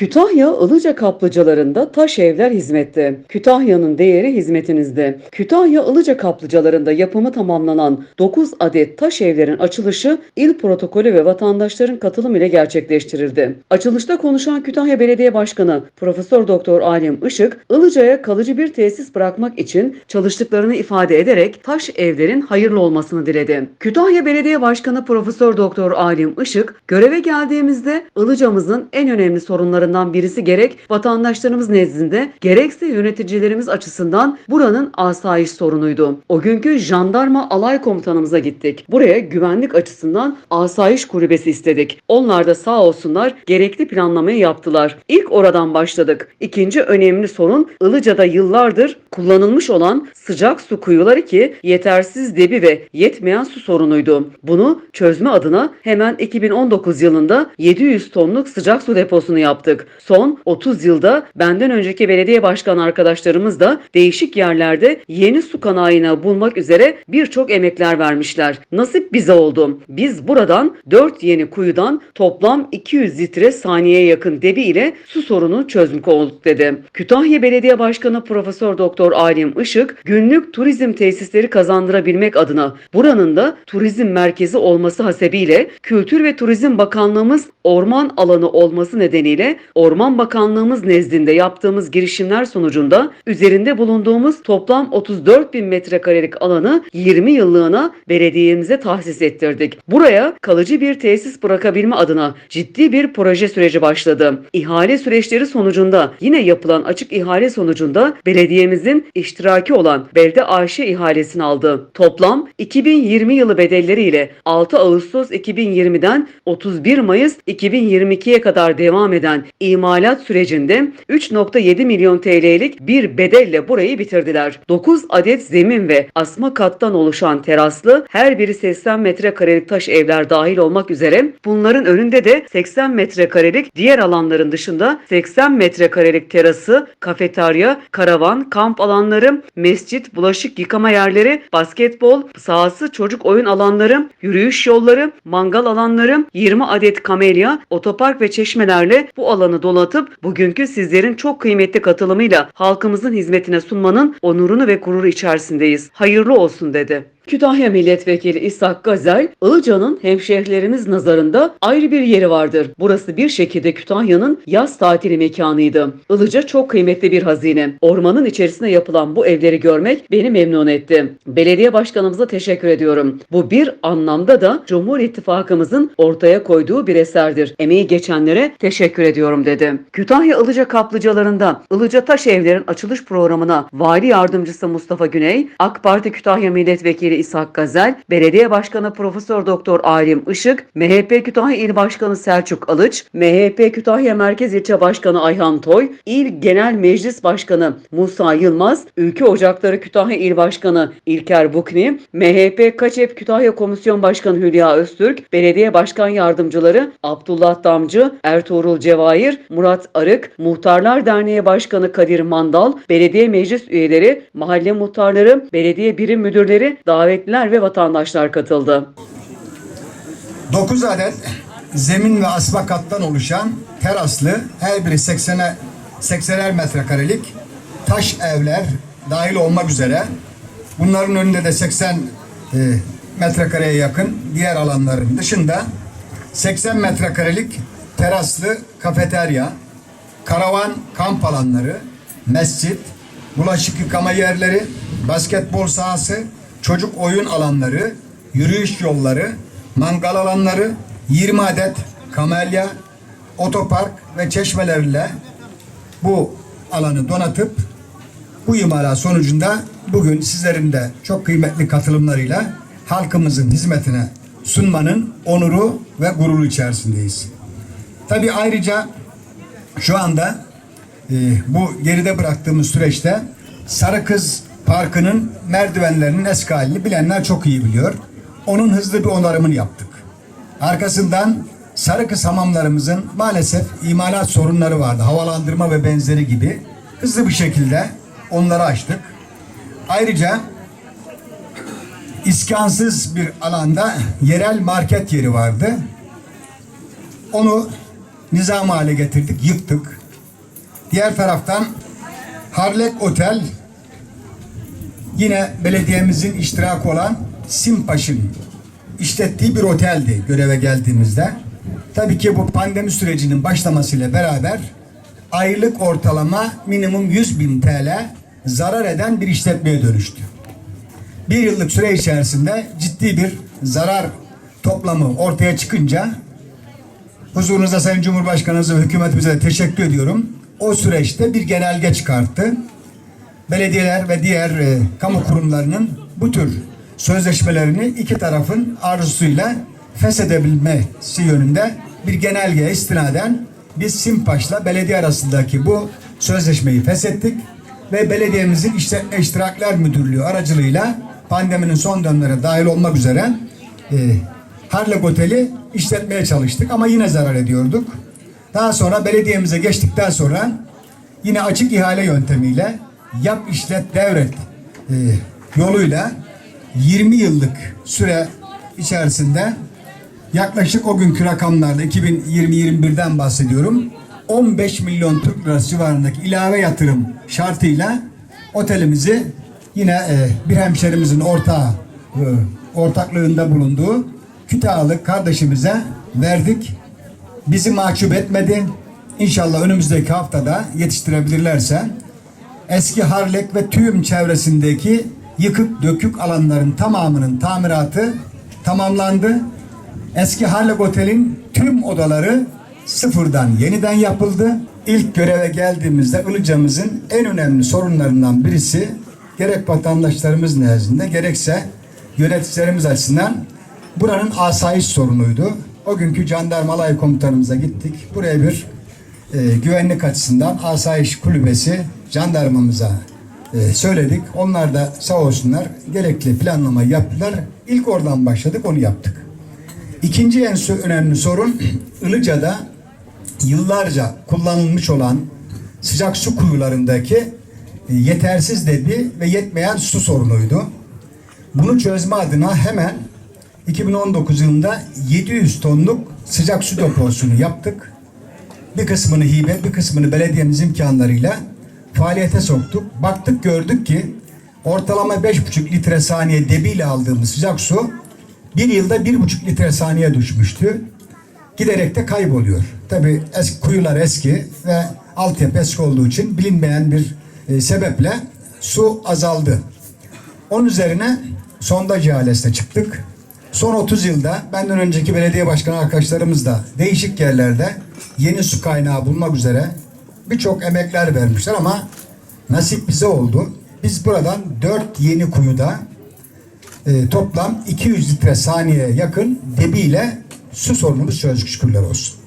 Kütahya Ilıca kaplıcalarında taş evler hizmette. Kütahya'nın değeri hizmetinizde. Kütahya Ilıca kaplıcalarında yapımı tamamlanan 9 adet taş evlerin açılışı il protokolü ve vatandaşların katılım ile gerçekleştirildi. Açılışta konuşan Kütahya Belediye Başkanı Profesör Doktor Alim Işık, Ilıca'ya kalıcı bir tesis bırakmak için çalıştıklarını ifade ederek taş evlerin hayırlı olmasını diledi. Kütahya Belediye Başkanı Profesör Doktor Alim Işık, göreve geldiğimizde Ilıca'mızın en önemli sorunlarından birisi gerek vatandaşlarımız nezdinde gerekse yöneticilerimiz açısından buranın asayiş sorunuydu. O günkü jandarma alay komutanımıza gittik. Buraya güvenlik açısından asayiş kulübesi istedik. Onlar da sağ olsunlar gerekli planlamayı yaptılar. İlk oradan başladık. İkinci önemli sorun Ilıca'da yıllardır kullanılmış olan sıcak su kuyuları ki yetersiz debi ve yetmeyen su sorunuydu. Bunu çözme adına hemen 2019 yılında 700 tonluk sıcak su deposunu yaptık. Son 30 yılda benden önceki belediye başkan arkadaşlarımız da değişik yerlerde yeni su kanayını bulmak üzere birçok emekler vermişler. Nasip bize oldu. Biz buradan 4 yeni kuyudan toplam 200 litre saniyeye yakın debi ile su sorunu çözmüş olduk dedi. Kütahya Belediye Başkanı Profesör Doktor Alim Işık günlük turizm tesisleri kazandırabilmek adına buranın da turizm merkezi olması hasebiyle Kültür ve Turizm Bakanlığımız orman alanı olması nedeniyle Orman Bakanlığımız nezdinde yaptığımız girişimler sonucunda üzerinde bulunduğumuz toplam 34 bin metrekarelik alanı 20 yıllığına belediyemize tahsis ettirdik. Buraya kalıcı bir tesis bırakabilme adına ciddi bir proje süreci başladı. İhale süreçleri sonucunda yine yapılan açık ihale sonucunda belediyemizin iştiraki olan Belde AŞ ihalesini aldı. Toplam 2020 yılı bedelleriyle 6 Ağustos 2020'den 31 Mayıs 2022'ye kadar devam eden imalat sürecinde 3.7 milyon TL'lik bir bedelle burayı bitirdiler. 9 adet zemin ve asma kattan oluşan teraslı her biri 80 metrekarelik taş evler dahil olmak üzere bunların önünde de 80 metrekarelik diğer alanların dışında 80 metrekarelik terası, kafeterya, karavan, kamp alanları, mescit, bulaşık yıkama yerleri, basketbol sahası, çocuk oyun alanları, yürüyüş yolları, mangal alanları, 20 adet kamelya, otopark ve çeşmelerle bu alanı donatıp bugünkü sizlerin çok kıymetli katılımıyla halkımızın hizmetine sunmanın onurunu ve gururu içerisindeyiz. Hayırlı olsun dedi. Kütahya Milletvekili İshak Gazel, Ilıca'nın hemşehrilerimiz nazarında ayrı bir yeri vardır. Burası bir şekilde Kütahya'nın yaz tatili mekanıydı. Ilıca çok kıymetli bir hazine. Ormanın içerisinde yapılan bu evleri görmek beni memnun etti. Belediye başkanımıza teşekkür ediyorum. Bu bir anlamda da Cumhur İttifakımızın ortaya koyduğu bir eserdir. Emeği geçenlere teşekkür ediyorum dedi. Kütahya Ilıca kaplıcalarında Ilıca Taş Evlerin açılış programına Vali Yardımcısı Mustafa Güney, AK Parti Kütahya Milletvekili İshak Gazel, Belediye Başkanı Profesör Doktor Alim Işık, MHP Kütahya İl Başkanı Selçuk Alıç, MHP Kütahya Merkez İlçe Başkanı Ayhan Toy, İl Genel Meclis Başkanı Musa Yılmaz, Ülke Ocakları Kütahya İl Başkanı İlker Bukni, MHP Kaçep Kütahya Komisyon Başkanı Hülya Öztürk, Belediye Başkan Yardımcıları Abdullah Damcı, Ertuğrul Cevahir, Murat Arık, Muhtarlar Derneği Başkanı Kadir Mandal, belediye meclis üyeleri, mahalle muhtarları, belediye birim müdürleri, davetliler ve vatandaşlar katıldı. 9 adet zemin ve asma kattan oluşan teraslı her biri 80'e 80'er metrekarelik taş evler dahil olmak üzere bunların önünde de 80 e, metrekareye yakın diğer alanların dışında 80 metrekarelik teraslı kafeterya, karavan kamp alanları, mescit, bulaşık yıkama yerleri, basketbol sahası, çocuk oyun alanları, yürüyüş yolları, mangal alanları, 20 adet kamelya, otopark ve çeşmelerle bu alanı donatıp bu imara sonucunda bugün sizlerin de çok kıymetli katılımlarıyla halkımızın hizmetine sunmanın onuru ve gururu içerisindeyiz. Tabii ayrıca şu anda e, bu geride bıraktığımız süreçte Sarı Kız Parkı'nın merdivenlerinin eski halini bilenler çok iyi biliyor. Onun hızlı bir onarımını yaptık. Arkasından Sarı Kız hamamlarımızın maalesef imalat sorunları vardı. Havalandırma ve benzeri gibi. Hızlı bir şekilde onları açtık. Ayrıca iskansız bir alanda yerel market yeri vardı. Onu nizam hale getirdik, yıktık. Diğer taraftan Harlek Otel yine belediyemizin iştirak olan Simpaş'ın işlettiği bir oteldi göreve geldiğimizde. Tabii ki bu pandemi sürecinin başlamasıyla beraber aylık ortalama minimum 100 bin TL zarar eden bir işletmeye dönüştü. Bir yıllık süre içerisinde ciddi bir zarar toplamı ortaya çıkınca huzurunuzda Sayın Cumhurbaşkanımıza ve hükümetimize de teşekkür ediyorum. O süreçte bir genelge çıkarttı. Belediyeler ve diğer e, kamu kurumlarının bu tür sözleşmelerini iki tarafın arzusuyla feshedebilmesi yönünde bir genelgeye istinaden biz Simpaş'la belediye arasındaki bu sözleşmeyi feshettik ve belediyemizin işletme iştirakler müdürlüğü aracılığıyla pandeminin son dönemlere dahil olmak üzere e, Harlek Oteli işletmeye çalıştık ama yine zarar ediyorduk. Daha sonra belediyemize geçtikten sonra yine açık ihale yöntemiyle yap işlet devret e, yoluyla 20 yıllık süre içerisinde yaklaşık o günkü rakamlarda 2020-21'den bahsediyorum. 15 milyon Türk lirası civarındaki ilave yatırım şartıyla otelimizi yine e, bir hemşerimizin ortağı e, ortaklığında bulunduğu Kütahyalı kardeşimize verdik. Bizi mahcup etmedi. İnşallah önümüzdeki haftada yetiştirebilirlerse eski Harlek ve tüm çevresindeki yıkık dökük alanların tamamının tamiratı tamamlandı. Eski Harlek Otel'in tüm odaları sıfırdan yeniden yapıldı. İlk göreve geldiğimizde Ilıca'mızın en önemli sorunlarından birisi gerek vatandaşlarımız nezdinde gerekse yöneticilerimiz açısından buranın asayiş sorunuydu. O günkü jandarma alay komutanımıza gittik. Buraya bir e, güvenlik açısından asayiş kulübesi jandarmamıza e, söyledik. Onlar da sağ olsunlar gerekli planlamayı yaptılar. İlk oradan başladık onu yaptık. İkinci en önemli sorun Ilıca'da yıllarca kullanılmış olan sıcak su kuyularındaki e, yetersiz debi ve yetmeyen su sorunuydu. Bunu çözme adına hemen 2019 yılında 700 tonluk sıcak su deposunu yaptık. Bir kısmını hibe, bir kısmını belediyemiz imkanlarıyla faaliyete soktuk. Baktık gördük ki ortalama 5,5 litre saniye debiyle aldığımız sıcak su bir yılda 1,5 litre saniye düşmüştü. Giderek de kayboluyor. Tabi eski, kuyular eski ve altyapı eski olduğu için bilinmeyen bir e, sebeple su azaldı. Onun üzerine sondaj ihalesine çıktık. Son 30 yılda benden önceki belediye başkanı arkadaşlarımız da değişik yerlerde yeni su kaynağı bulmak üzere birçok emekler vermişler ama nasip bize oldu. Biz buradan 4 yeni kuyuda e, toplam 200 litre saniye yakın debiyle su sorunumuz çözdük şükürler olsun.